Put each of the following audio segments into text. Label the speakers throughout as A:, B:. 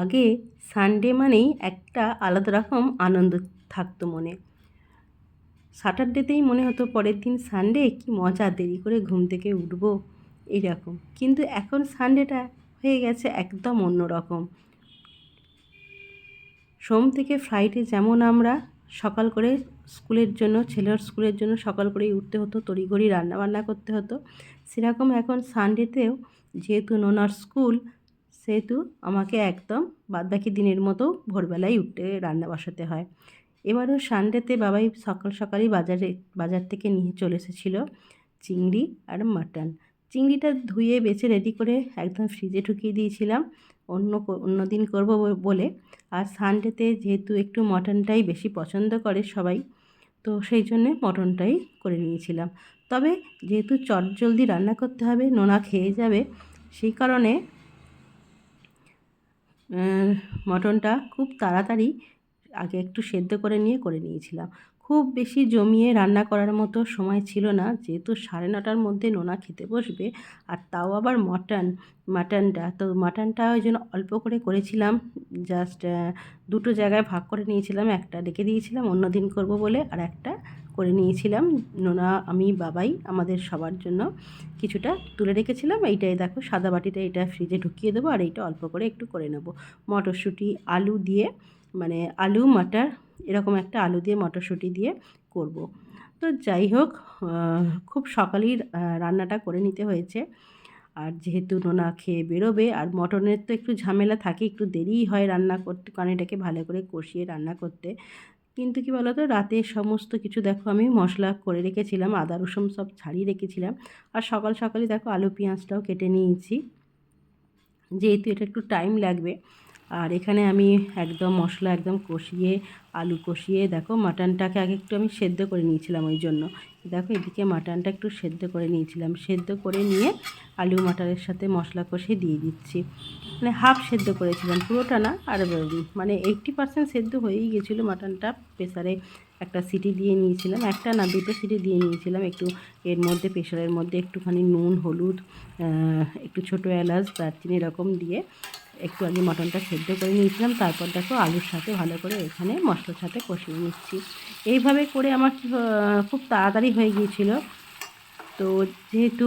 A: আগে সানডে মানেই একটা আলাদা রকম আনন্দ থাকতো মনে। স্যাটারডেতেই মনে হতো পরের দিন সানডে কি মজা, দেরি করে ঘুম থেকে উঠবো এরকম কিন্তু এখন সানডেটা হয়ে গেছে একদম অন্য রকম। সোম থেকে ফ্রাইডে যেমন আমরা সকাল করে স্কুলের জন্য, ছেলের স্কুলের জন্য সকাল করেই উঠতে হতো, তড়িঘড়ি রান্নাবান্না করতে হতো, সেরকম এখন সানডেতেও যেহেতু নোনার স্কুল সেহেতু আমাকে একদম বাদবাকি দিনের মতো ভোরবেলায় উঠে রান্না বসাতে হয়। এবারও সানডেতে বাবাই সকাল সকালই বাজারে, বাজার থেকে নিয়ে চলে এসেছিল চিংড়ি আর মাটন। চিংড়িটা ধুয়ে বেছে রেডি করে একদম ফ্রিজে ঢুকিয়ে দিয়েছিলাম। অন্য অন্য দিন করব বলে। আর সানডেতে যেহেতু একটু মটনটাই বেশি পছন্দ করে সবাই, তো সেই জন্যে মটনটাই করে নিয়েছিলাম। তবে যেহেতু চট জলদি রান্না করতে হবে, নোনা খেয়ে যাবে, সেই কারণে মটনটা খুব তাড়াতাড়ি আগে একটু সেদ্ধ করে নিয়ে করে নিয়েছিলাম। খুব বেশি জমিয়ে রান্না করার মতো সময় ছিল না, যেহেতু সাড়ে নটার মধ্যে নোনা খেতে বসবে আর তাও আবার মটন, মাটনটা। তো মাটনটা ওই জন্য অল্প করে করেছিলাম জাস্ট দুটো জায়গায় ভাগ করে নিয়েছিলাম, একটা রেখে দিয়েছিলাম অন্য দিন করব বলে, আর একটা করে নিয়েছিলাম। নোনা, আমি, বাবাই আমাদের সবার জন্য কিছুটা তুলে রেখেছিলাম। এইটাই দেখো, সাদা বাটিটা এটা ফ্রিজে ঢুকিয়ে দেবো আর এইটা অল্প করে একটু করে নেব। মটরশুঁটি, আলু দিয়ে মানে আলু, মাটার, এরকম একটা আলু দিয়ে মটরশুঁটি দিয়ে করব। তো যাই হোক খুব সকালেই রান্নাটা করে নিতে হয়েছে। আর যেহেতু নোনা খেয়ে বেরোবে, আর মটনের তো একটু ঝামেলা থাকে, একটু দেরিই হয় রান্না করতে কারণ এটাকে ভালো করে কষিয়ে রান্না করতে। কিন্তু কি বলতো, রাতে সমস্ত কিছু দেখো আমি মশলা করে রেখেছিলাম, আদা, রসুন সব ছাড়িয়ে রেখেছিলাম। আর সকাল সকালে দেখো আলু, পেঁয়াজটাও কেটে নিয়েছি। যেহেতু এটা একটু টাইম লাগবে, আর এখানে আমি একদম মশলা একদম কষিয়ে, আলু কষিয়ে দেখো মাটনটাকে আগে একটু আমি সেদ্ধ করে নিয়েছিলাম ওই জন্য। দেখো এদিকে মাটনটা একটু সেদ্ধ করে নিয়েছিলাম। সেদ্ধ করে নিয়ে আলু মাটারের সাথে মশলা কষে দিয়ে দিচ্ছি। মানে হাফ সেদ্ধ করেছিলাম, পুরোটা না, আর মানে এইটটি পার্সেন্ট সেদ্ধ হয়েই গেছিল মাটনটা। প্রেসারে একটা সিটি দিয়ে নিয়েছিলাম, একটা না, দুটো সিটি দিয়ে নিয়েছিলাম একটু। এর মধ্যে প্রেশারের মধ্যে একটুখানি নুন, হলুদ একটু ছোটো এলাচ, দারচিনি এরকম দিয়ে একটু আগে মটনটা সেদ্ধ করে নিয়েছিলাম, তারপর দেখো আলুর সাথে ভালো করে এখানে মশলার সাথে কষিয়ে নিচ্ছি। এইভাবে করে আমার খুব তাড়াতাড়ি হয়ে গিয়েছিল। তো যেহেতু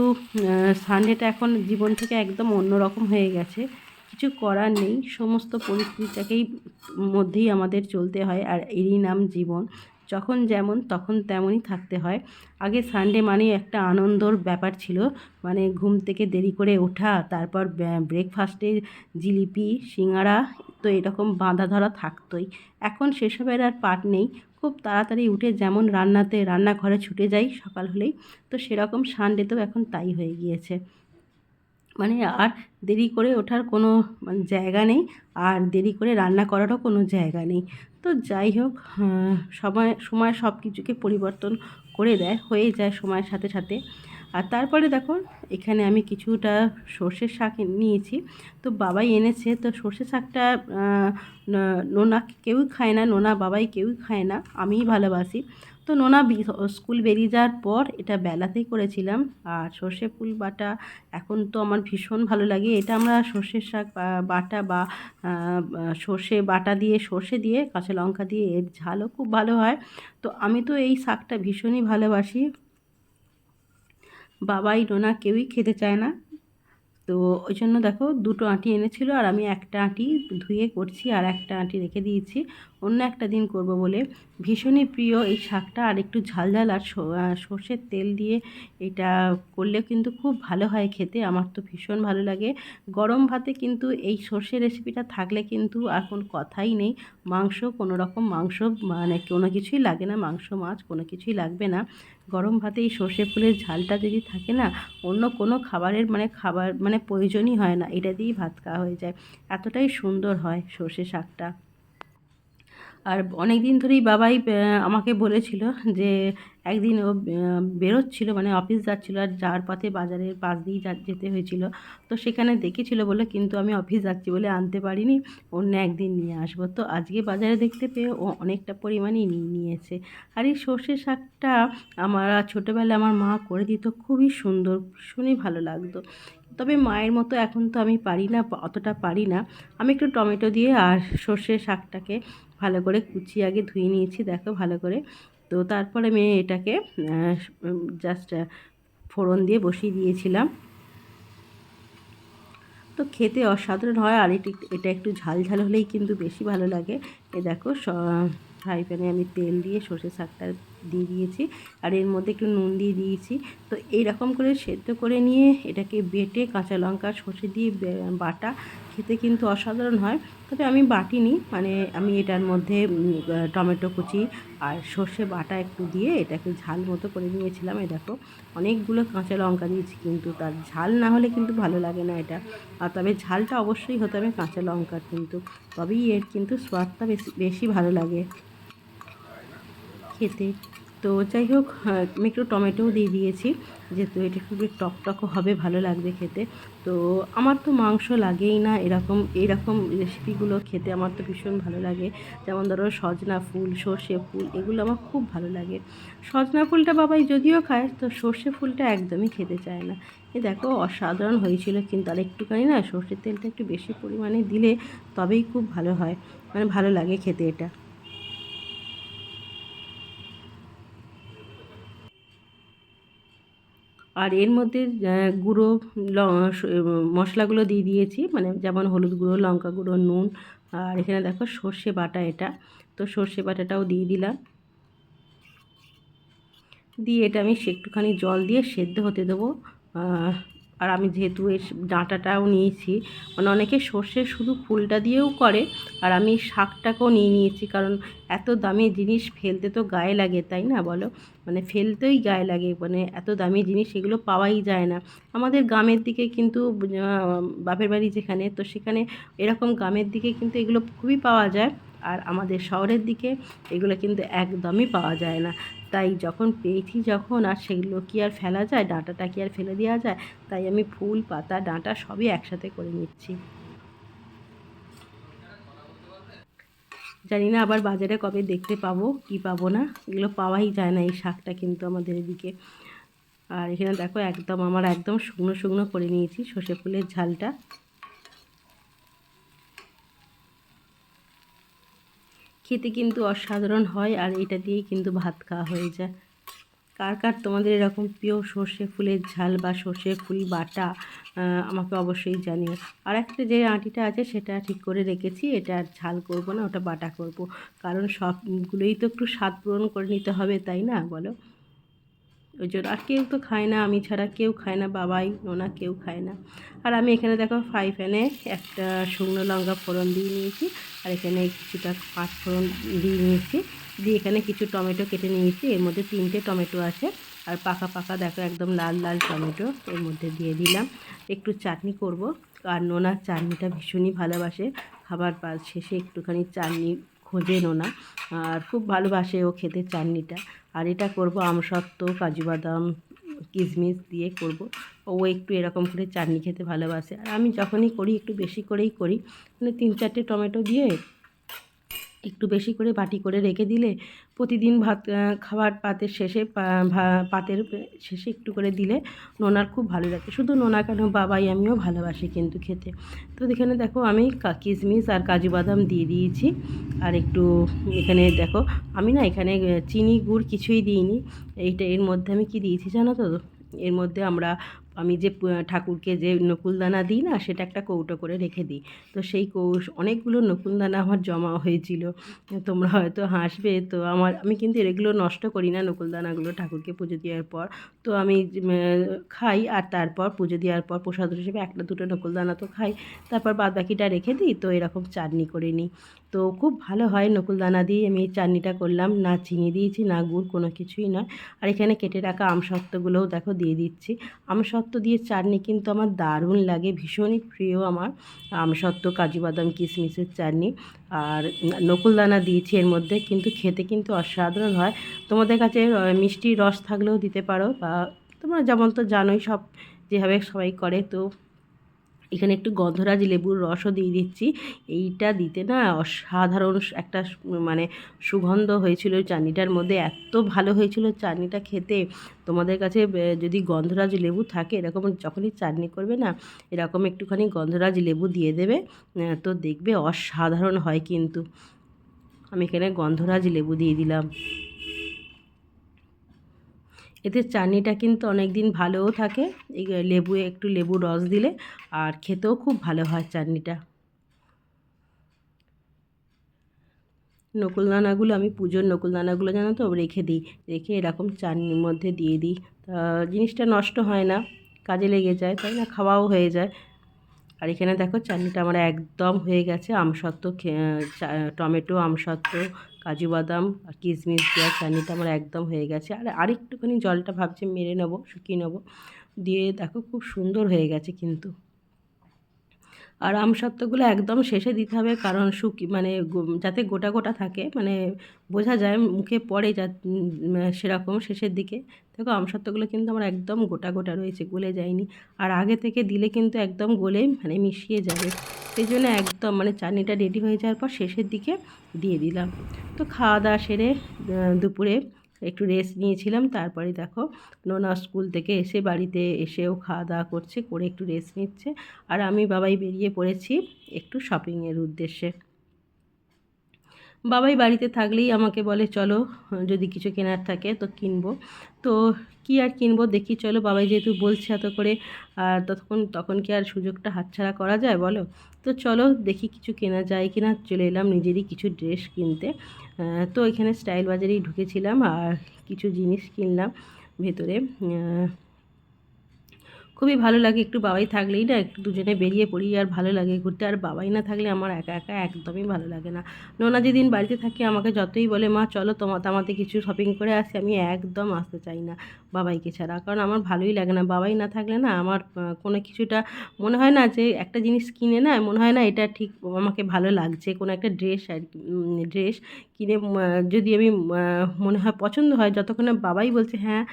A: সানডেটা এখন জীবন থেকে একদম অন্যরকম হয়ে গেছে, কিছু করার নেই। সমস্ত পরিস্থিতিটাকেই মধ্যেই আমাদের চলতে হয়, আর এরই নাম জীবন। যখন যেমন তখন তেমনই থাকতে হয়। আগে সানডে মানে একটা আনন্দর ব্যাপার ছিল। মানে ঘুম থেকে দেরি করে ওঠা, তারপর ব্রেকফাস্টে জিলিপি, সিঙ্গারা, তো এরকম বাঁধা ধরা থাকতোই। এখন সেসবের আর পাট নেই। খুব তাড়াতাড়ি উঠে যেমন রান্নাতে রান্নাঘরে ছুটে যাই সকাল হলেই, তো সেরকম সানডেতেও এখন তাই হয়ে গিয়েছে। মানে আর দেরি করে ওঠার কোনো মানে জায়গা নেই। আর দেরি করে রান্না করারও কোনো জায়গা নেই। তো যাই হোক সময় সময় সব কিছুকে পরিবর্তন করে দেয়, হয়ে যায় সময়ের সাথে সাথে। আর তারপরে দেখো, এখানে আমি কিছুটা সর্ষের শাক নিয়েছি। তো বাবাই এনেছে, তো সর্ষে শাকটা নোনা কেউই খায় না, নোনা বাবাই কেউই খায় না, আমিই ভালোবাসি। তো নোনা স্কুল বেরিয়ে যাওয়ার পর এটা বেলাতেই করেছিলাম। আর সর্ষে ফুল বাটা এখন তো আমার ভীষণ ভালো লাগে। এটা আমরা সর্ষের শাক বাটা বা সর্ষে বাটা দিয়ে, সর্ষে দিয়ে, কাঁচা লঙ্কা দিয়ে এর ঝালও খুব ভালো হয়। তো আমি তো এই শাকটা ভীষণই ভালোবাসি। বাবাই নোনা কেউই খেতে চায় না। তো ওই জন্য দেখো দুটো আঁটি এনেছিল আর আমি একটা আঁটি ধুয়ে করছি আর একটা আঁটি রেখে দিয়েছি। অন্য একটা দিন করব বলে ভীষণই প্রিয় এই শাকটা। আর একটু ঝাল ঝাল আর সর্ষের তেল দিয়ে এটা করলে কিন্তু খুব ভালো হয় খেতে। আমার তো ভীষণ ভালো লাগে। গরম ভাতে কিন্তু এই সর্ষের রেসিপিটা থাকলে কিন্তু এখন কথাই নেই। মাংস কোনো রকম মাংস মানে কোনো কিছুই লাগে না। মাংস, মাছ কোনো কিছুই লাগবে না। গরম ভাতে এই সর্ষে ফুলের ঝালটা যদি থাকে না, অন্য কোনো খাবারের মানে খাবার মানে প্রয়োজনই হয় না। এটা দিয়েই ভাত খাওয়া হয়ে যায়। এতটাই সুন্দর হয় সর্ষে শাকটা। আর অনেক দিন ধরেই বাবাই আমাকে বলেছিল যে একদিন ও বেরোচ্ছিলো মানে অফিস যাচ্ছিল আর যাওয়ার পথে বাজারের পাশ দিয়েই যেতে হয়েছিল। তো সেখানে দেখেছিল বলে কিন্তু আমি অফিস যাচ্ছি বলে আনতে পারিনি, অন্য একদিন নিয়ে আসব। তো আজকে বাজারে দেখতে পেয়ে ও অনেকটা পরিমাণেই নিয়ে নিয়েছে। আর এই সর্ষে শাকটা আমার, ছোটোবেলায় আমার মা করে দিত, খুবই সুন্দর, ভীষণই ভালো লাগতো। তবে মায়ের মতো এখন তো আমি পারি না অতটা পারি না। আমি একটু টমেটো দিয়ে আর সর্ষে শাকটাকে ভালো করে কুচিয়ে আগে ধুয়ে নিয়েছি, দেখো ভালো করে। তো তারপরে আমি এটাকে জাস্ট ফোড়ন দিয়ে বসিয়ে দিয়েছিলাম। তো খেতে অসাধারণ হয়, আর এটি, এটা একটু ঝাল ঝাল হলেই কিন্তু বেশি ভালো লাগে। এ দেখো ফ্রাই প্যানে আমি তেল দিয়ে সর্ষে শাকটা দিয়ে দিয়েছি। আর এর মধ্যে একটু নুন দিয়ে দিয়েছি। তো এইরকম করে সেদ্ধ করে নিয়ে এটাকে বেটে কাঁচা লঙ্কা, সর্ষে দিয়ে বাটা খেতে কিন্তু অসাধারণ হয়। তবে আমি বাটিনি মানে আমি এটার মধ্যে টমেটো কুচি আর সর্ষে বাটা একটু দিয়ে এটাকে ঝাল মতো করে নিয়েছিলাম। এই দেখো, অনেকগুলো কাঁচা লঙ্কা দিয়েছি কিন্তু তার ঝাল না হলে কিন্তু ভালো লাগে না এটা। আর তবে ঝালটা অবশ্যই হতে হবে কাঁচা লঙ্কার কিন্তু। তবেই এর কিন্তু স্বাদটা বেশি বেশি ভালো লাগে। খেতে। তো যাই হোক আমি একটু টমেটোও দিয়ে দিয়েছি, যেহেতু এটা একটু টক টকও হবে, ভালো লাগবে খেতে। তো আমার তো মাংস লাগেই না, এরকম এইরকম রেসিপিগুলো খেতে আমার তো ভীষণ ভালো লাগে। যেমন ধরো সজনা ফুল, সর্ষে ফুল, এগুলো আমার খুব ভালো লাগে। সজনা ফুলটা বাবাই যদিও খায়, তো সর্ষে ফুলটা একদমই খেতে চায় না। এ দেখো, অসাধারণ হয়েছিল কিন্তু আর একটুখানি না, সর্ষের তেলটা একটু বেশি পরিমাণে দিলে তবেই খুব ভালো হয়। মানে ভালো লাগে খেতে এটা। আর এর মধ্যে গুঁড়ো মশলাগুলো দিয়ে দিয়েছি। মানে যেমন হলুদ গুঁড়ো, লঙ্কা গুঁড়ো, নুন। আর এখানে দেখো সর্ষে বাটা এটা। তো সর্ষে বাটাটাও দিয়ে দিলাম। দিয়ে এটা আমি একটুখানি জল দিয়ে সেদ্ধ হতে দেবো। আর আমি যেহেতু এর ডাঁটাটাও নিয়েছি মানে অনেকে সর্ষে শুধু ফুলটা দিয়েও করে, আর আমি শাকটাকেও নিয়ে নিয়েছি, কারণ এত দামি জিনিস ফেলতে তো গায়ে লাগে, তাই না বলো? মানে ফেলতেই গায়ে লাগে মানে এত দামি জিনিস এগুলো পাওয়াই যায় না। আমাদের গ্রামের দিকে কিন্তু বাপের বাড়ি যেখানে, তো সেখানে এরকম গ্রামের দিকে কিন্তু এগুলো খুবই পাওয়া যায়, আর আমাদের শহরের দিকে এগুলো কিন্তু একদমই পাওয়া যায় না। তাই যখন পেয়েছি যখন, আর সেগুলো কি আর ফেলা যায়? ডাঁটাটা কি আর ফেলে দেওয়া যায়? তাই আমি ফুল, পাতা, ডাঁটা সবই একসাথে করে নিচ্ছি। জানি না আবার বাজারে কবে দেখতে পাবো, কি পাবো না? এগুলো পাওয়াই যায় না এই শাকটা কিন্তু আমাদের এদিকে। আর এখানে দেখো, একদম আমার একদম শুকনো শুকনো করে নিয়েছি সর্ষে ফুলের ঝালটা। খেতে কিন্তু অসাধারণ হয় আর এটা দিয়েই কিন্তু ভাত খাওয়া হয়ে যায়। কার কার তোমাদের এরকম প্রিয় সর্ষে ফুলের ঝাল বা সর্ষে ফুল বাটা আমাকে অবশ্যই জানিও। আর একটা যে আঁটিটা আছে সেটা ঠিক করে রেখেছি, এটা ঝাল করব না, ওটা বাটা করব। কারণ সবগুলোই তো একটু স্বাদ পূরণ করে নিতে হবে, তাই না? বলো। ওই জন্য আর কেউ তো খায় না, আমি ছাড়া কেউ খায় না, বাবাই, নোনা কেউ খায় না। আর আমি এখানে দেখো ফ্রাই প্যানে একটা শুকনো লঙ্কা ফোড়ন দিয়ে নিয়েছি, আর এখানে কিছুটা পাঁচ ফোড়ন দিয়ে নিয়েছি। দিয়ে এখানে কিছু টমেটো কেটে নিয়েছি, এর মধ্যে তিনটে টমেটো আছে। আর পাকা পাকা দেখো একদম লাল লাল টমেটো, এর মধ্যে দিয়ে দিলাম। একটু চাটনি করব, আর নোনার চাটনিটা ভীষণই ভালোবাসে। খাবার শেষে একটুখানি চাটনি খোঁজে নোনা আর খুব ভালোবাসে ও খেতে চাটনিটা। আর এটা করব আমসত্ত্ব, কাজু বাদাম, কিশমিশ দিয়ে করব। ও একটু এরকম করে চাটনি খেতে ভালোবাসে। আর আমি যখনই করি, একটু বেশি করেই করি। মানে তিন চারটে টমেটো দিয়ে একটু বেশি করে বাটি করে রেখে দিলে প্রতিদিন ভাত খাবার পাতের শেষে পাতের শেষে একটু করে দিলে নোনার খুব ভালো লাগে। শুধু নোনা কেন? বাবাই আমিও ভালোবাসি কিন্তু খেতে। তো এখানে দেখো আমি কিশমিশ আর কাজু বাদাম দিয়ে দিয়েছি। আর একটু এখানে দেখো, আমি না এখানে চিনি, গুড় কিছুই দিইনি। এইটা এর মধ্যে আমি কি দিয়েছি জানো তো? এর মধ্যে আমরা আমি যে ঠাকুরকে যে নকুলদানা দিই না, সেটা একটা কৌটো করে রেখে দিই। তো সেই কৌ অনেকগুলো নকুলদানা আমার জমা হয়েছিল। তোমরা হয়তো হাসবে, তো আমার, আমি কিন্তু এগুলো নষ্ট করি না, নকুলদানাগুলো ঠাকুরকে পুজো দেওয়ার পর। তো আমি খাই আর তারপর পুজো দেওয়ার পর প্রসাদ হিসেবে একটা দুটো নকুলদানা তো খাই। তারপর বাদ বাকিটা রেখে দিই, তো এরকম চাটনি করে নিই। তো খুব ভালো হয় নকুলদানা দিয়ে আমি এই চাটনিটা করলাম। না চিনি দিয়েছি, না গুড়, কোনো কিছুই নয়। আর এখানে কেটে রাখা আমসত্ত্বগুলোও দেখো দিয়ে দিচ্ছি। আমসত্ত্ব দিয়ে চাটনি কিন্তু আমার দারুণ লাগে, ভীষণই প্রিয় আমার। আমসত্ত্ব কাজু বাদাম, কিশমিশের চাটনি আর নকুলদানা দিয়েছি এর মধ্যে, কিন্তু খেতে কিন্তু অসাধারণ হয়। তোমাদের কাছে মিষ্টি রস থাকলেও দিতে পারো বা তোমরা যেমন তো জানোই সব যেভাবে সবাই করে, তো এখানে একটু গন্ধরাজ লেবুর রসও দিয়ে দিচ্ছি। এইটা দিতে না অসাধারণ একটা মানে সুগন্ধ হয়েছিল চাটনিটার মধ্যে। এত ভালো হয়েছিল চাটনিটা খেতে। তোমাদের কাছে যদি গন্ধরাজ লেবু থাকে, এরকম যখনই চাটনি করবে না, এরকম একটুখানি গন্ধরাজ লেবু দিয়ে দেবে তো দেখবে অসাধারণ হয় কিন্তু। আমি এখানে গন্ধরাজ লেবু দিয়ে দিলাম। এতে চাটনিটা কিন্তু অনেক দিন ভালোও থাকে। এই লেবু একটু লেবু রস দিলে আর খেতেও খুব ভালো হয় চাটনিটা। নকুলদানাগুলো আমি পুজোর নকুলদানাগুলো জানো তো রেখে দিই। রেখে এরকম চাটনির মধ্যে দিয়ে দিই। তা জিনিসটা নষ্ট হয় না, কাজে লেগে যায়, তাই না? খাওয়াও হয়ে যায়। আর এখানে দেখো চাটনিটা আমার একদম হয়ে গেছে। আমসত্ত্ব টমেটো, আমসত্ত্ব কাজু বাদাম আর কিশমিশ দেওয়ার চাটনিটা আমার একদম হয়ে গেছে। আর আরেকটুখানি জলটা ভাবছি মেরে নেব, শুকিয়ে নেব। দিয়ে দেখো খুব সুন্দর হয়ে গেছে কিন্তু। আর আমসত্ত্বগুলো একদম শেষে দিতে হবে কারণ শুকি মানে যাতে গোটা গোটা থাকে মানে বোঝা যায় মুখে পড়ে যা সেরকম শেষের দিকে। দেখো আমসত্ত্বগুলো কিন্তু আমার একদম গোটা গোটা রয়েছে, গলে যায়নি। আর আগে থেকে দিলে কিন্তু একদম গলে মানে মিশিয়ে যাবে। সেই জন্য একদম মানে চাটনিটা রেডি হয়ে যাওয়ার পর শেষের দিকে দিয়ে দিলাম। তো খাওয়া দাওয়া সেরে দুপুরে একটু রেস্ট নিয়েছিলাম। তারপরে দেখো নোনা স্কুল থেকে এসে বাড়িতে এসেও খাওয়া দাওয়া করছে, করে একটু রেস্ট নিচ্ছে। আর আমি বাবাই বেরিয়ে পড়েছি একটু শপিংয়ের উদ্দেশ্যে। বাবাই বাড়িতে থাকলেই আমাকে বলে, চলো, যদি কিছু কেনার থাকে তো কিনবো। তো কি আর কিনবো? দেখি, চলো বাবাই যেহেতু বলছে এত করে, আর ততক্ষণ, তখন কি আর সুযোগটা হাতছাড়া করা যায় বলো? তো চলো দেখি কিছু কেনা যায় কিনা, চলে এলাম নিজেরই কিছু ড্রেস কিনতে। তো এখানে স্টাইল বাজারেই ঢুকেছিলাম আর কিছু জিনিস কিনলাম ভেতরে। খুবই ভালো লাগে একটু বাবাই থাকলেই না, একটু দুজনে বেরিয়ে পড়ি আর ভালো লাগে ঘুরতে। আর বাবাই না থাকলে আমার একা একা একদমই ভালো লাগে না। নোনা যেদিন বাড়িতে থাকে আমাকে যতই বলে, মা, চলো তোমার আমাদের কিছু শপিং করে আসি, আমি একদম আসতে চাই না। বাবাইকে ছাড়া। কারণ আমার ভালোই লাগে না। বাবাই না থাকলে না আমার কোনো কিছুটা মনে হয় না যে একটা জিনিস কিনে না, মনে হয় না এটা ঠিক আমাকে ভালো লাগছে। কোনো একটা ড্রেস আর ড্রেস কিনে যদি আমি মনে হয় পছন্দ হয়, যতক্ষণ বাবাই বলছে হ্যাঁ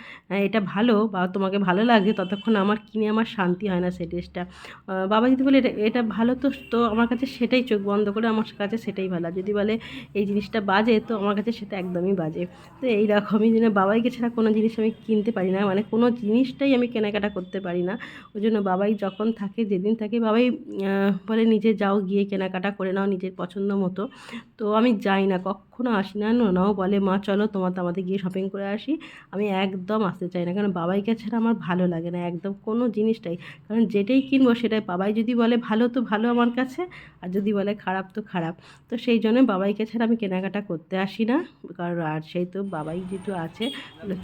A: এটা ভালো, বা তোমাকে ভালো লাগছে ততক্ষণ আমার কিনে আমার শান্তি হয় না সেই ড্রেসটা। বাবা যদি বলে, এটা ভালো তো তো আমার কাছে সেটাই চোখ বন্ধ করে আমার কাছে সেটাই ভালো। যদি বলে, এই জিনিসটা বাজে তো আমার কাছে সেটা একদমই বাজে। তো এই রকমই জন্য বাবাইকে ছাড়া কোনো জিনিস আমি কিনতে পারি না। মানে কোনো জিনিসটাই আমি কেনাকাটা করতে পারি না। ওই জন্য বাবাই যখন থাকে, যেদিন থাকে বাবাই বলে নিজে যাও, গিয়ে কেনাকাটা করে নাও নিজের পছন্দ মতো। তো আমি যাই না, কখনো আসি না, নোনাও বলে, মা, চলো তোমার তো আমাদের গিয়ে শপিং করে আসি। আমি একদম আসতে চাই না। কারণ বাবাইকে ছাড়া আমার ভালো লাগে না একদম কোনো জিনিসটাই। কারণ যেটাই কিনবো সেটাই বাবাই যদি বলে ভালো তো ভালো আমার কাছে, আর যদি বলে খারাপ তো খারাপ। তো সেই জন্য বাবাইকে ছাড়া আমি কেনাকাটা করতে আসি না। কারণ আর সেই তো বাবাই যেহেতু আছে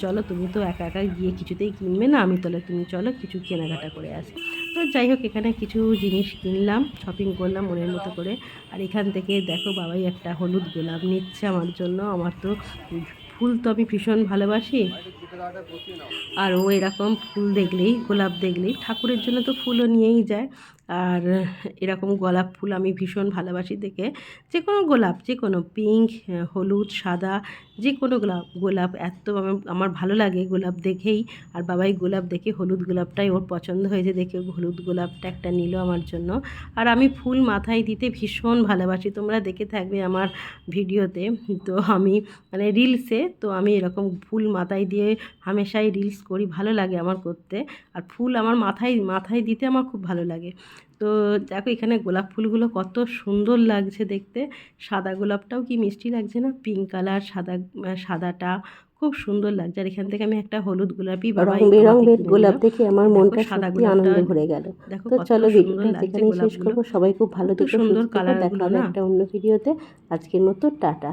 A: চলো তুমি তো একা একা গিয়ে কিছুতেই কিনবে না, আমি তাহলে তুমি চলো কিছু কেনাকাটা করে আসি। তো যাই হোক, এখানে কিছু জিনিস কিনলাম শপিং করলাম মনের মতো করে। আর এখান থেকে দেখো বাবাই একটা হলুদ গোলাপ নিচ্ছে আমার জন্য। আমার তো ফুল তো আমি ভীষণ ভালোবাসি। আর ও এরকম ফুল দেখলেই, গোলাপ দেখলেই ঠাকুরের জন্য তো ফুলও নিয়েই যায়। আর এরকম গোলাপ ফুল আমি ভীষণ ভালোবাসি দেখে। যে কোনো গোলাপ, যে কোনো পিঙ্ক হলুদ, সাদা, যে কোনো গোলাপ গোলাপ এত আমার ভালো লাগে গোলাপ দেখেই। আর বাবাই গোলাপ দেখে হলুদ গোলাপটাই ওর পছন্দ হয়েছে দেখে, হলুদ গোলাপটা একটা নিল আমার জন্য। আর আমি ফুল মাথায় দিতে ভীষণ ভালোবাসি, তোমরা দেখে থাকবে আমার ভিডিওতে। তো আমি মানে রিলসে তো আমি এরকম ফুল মাথায় দিয়ে হামেশাই রিলস করি, ভালো লাগে আমার করতে। আর ফুল আমার মাথায় মাথায় দিতে আমার খুব ভালো লাগে। তো দেখো এখানে গোলাপ ফুলগুলো কত সুন্দর লাগছে দেখতে। সাদা গোলাপটাও কি মিষ্টি লাগছে না? পিঙ্ক কালার সাদা সাদাটা খুব সুন্দর লাগছে। আর এখান থেকে আমি একটা হলুদ গোলাপি
B: গোলাপ দেখে আমার মনটা
A: সাদা
B: আনন্দে ভরে গেল।
A: দেখো
B: তো চলো
A: সুন্দর
B: ভিডিওটা শেষ করব সবাই খুব ভালো থেকো
A: সুন্দর কালার
B: দেখা হবে? একটা অন্য ভিডিওতে। আজকের মতো টাটা।